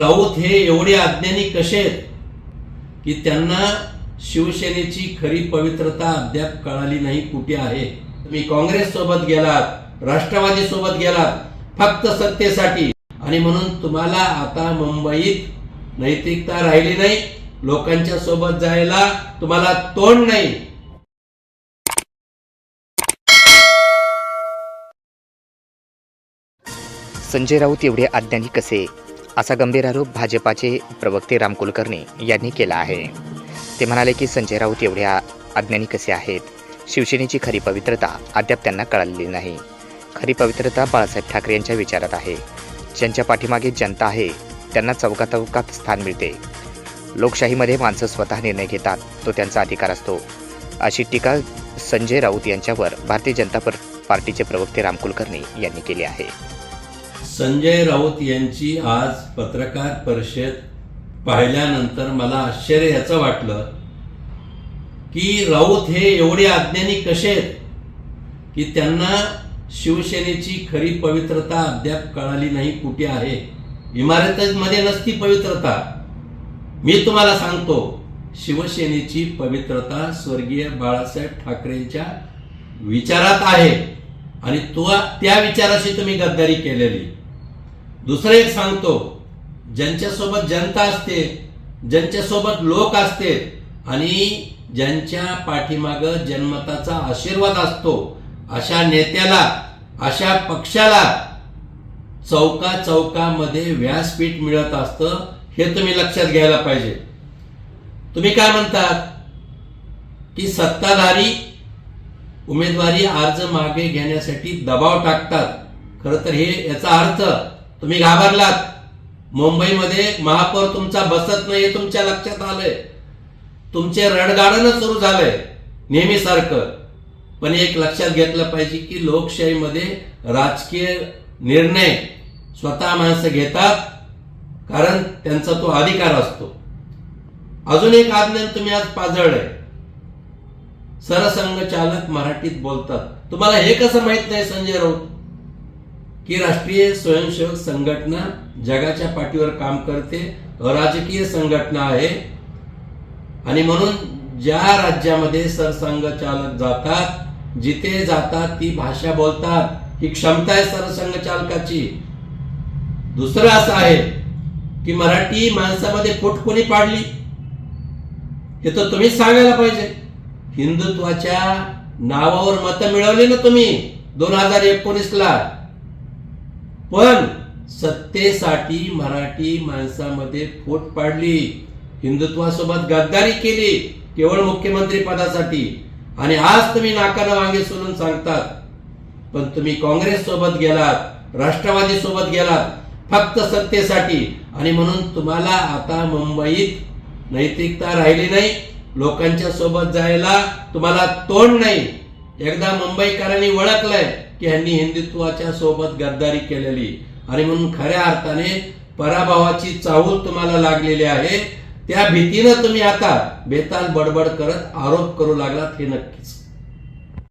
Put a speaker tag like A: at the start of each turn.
A: राऊत हे एवढे अज्ञानी कसे आहेत? की त्यांना शिवसेनेची खरी पवित्रता अद्याप कळाली नाही कुठे आहे. तुम्ही काँग्रेस सोबत गेलात राष्ट्रवादी सोबत गेलात फक्त सत्तेसाठी. आणि म्हणून तुम्हाला आता मुंबईत नैतिकता राहिली नाही लोकांच्या सोबत जायला तुम्हाला तोंड नाही.
B: संजय राऊत एवढे अज्ञानी कसे? असा गंभीर आरोप भाजपाचे प्रवक्ते राम कुलकर्णी यांनी केला आहे. ते म्हणाले की संजय राऊत एवढ्या अज्ञानी कसे आहेत? शिवसेनेची खरी पवित्रता अद्याप त्यांना कळालेली नाही. खरी पवित्रता बाळासाहेब ठाकरे यांच्या विचारात आहे. ज्यांच्या पाठीमागे जनता आहे त्यांना चौकाचौकात स्थान मिळते. लोकशाहीमध्ये माणसं स्वतः निर्णय घेतात तो त्यांचा अधिकार असतो. अशी टीका संजय राऊत यांच्यावर भारतीय जनता पार्टीचे प्रवक्ते राम कुलकर्णी यांनी केली आहे.
A: संजय राऊत यांची आज पत्रकार परिषद पाहिल्यानंतर मला आश्चर्य याचं वाटलं की राऊत हे एवढे अज्ञानी कसे आहेत? की त्यांना शिवसेनेची खरी पवित्रता अद्याप कळाली नाही कुठे आहे? इमारतीमध्ये नसती पवित्रता. मी तुम्हाला सांगतो शिवसेनेची पवित्रता स्वर्गीय बाळासाहेब ठाकरेंच्या विचारात आहे. आणि तो त्या विचाराशी तुम्ही गद्दारी केलेली. दुसरं एक सांगतो ज्यांच्यासोबत जनता असते ज्यांच्यासोबत लोक असते आणि ज्यांच्या पाठीमाग जन्मताचा आशीर्वाद असतो अशा नेत्याला अशा पक्षाला चौका चौकामध्ये व्यासपीठ मिळत असतं हे तुम्ही लक्षात घ्यायला पाहिजे. तुम्ही काय म्हणतात? की सत्ताधारी उमेदवारी अर्ज मागे घेण्यासाठी दबाव टाकतात. खरं तर हे याचा अर्थ तुम्ही घाबरलात. मुंबईमध्ये महापौर तुमचा बसत नाही तुमच्या लक्षात आलंय. तुमचे रणगाडणं सुरू झालंय नेहमीसारखं पण एक लक्षात घेतलं पाहिजे की लोकशाहीमध्ये राजकीय निर्णय स्वतः माणसं घेतात कारण त्यांचा तो अधिकार असतो. अजून एक आज्ञा तुम्ही आज पाजळलंय सरसंघचालक मराठीत बोलतात. तुम्हाला हे कसं माहीत नाही संजय राऊत? की राष्ट्रीय स्वयंसेवक संघटना जगाच्या पाठीवर काम करते अराजकीय संघटना आहे आणि म्हणून ज्या राज्यामध्ये सरसंघचालक जातात जिथे जातात ती भाषा बोलतात. ही क्षमता आहे सरसंघचालकाची. दुसरं असं आहे की मराठी माणसामध्ये फुट कोणी पाडली? हे तर तुम्हीच सांगायला पाहिजे. हिंदुत्वाच्या नावावर मतं मिळवली ना तुम्ही? दोन हजार एकोणीस ला पण सत्तेसाठी मराठी माणसामध्ये फूट पाडली. हिंदुत्वासोबत गद्दारी केली केवळ मुख्यमंत्री पदासाठी. आणि आज तुम्ही नाकानं वांगे सोडून सांगतात. पण तुम्ही काँग्रेस सोबत गेलात राष्ट्रवादी सोबत गेलात फक्त सत्तेसाठी. आणि म्हणून तुम्हाला आता मुंबईत नैतिकता राहिली नाही. लोकांच्या सोबत जायला तुम्हाला तोंड नाही. एकदा मुंबईकरांनी ओळखलंय की ह्यांनी हिंदुत्वाच्या सोबत गद्दारी केलेली. आणि म्हणून खऱ्या अर्थाने पराभवाची चाहूल तुम्हाला लागलेली आहे. त्या भीतीनं तुम्ही आता बेताल बडबड करत आरोप करू लागलात हे नक्कीच.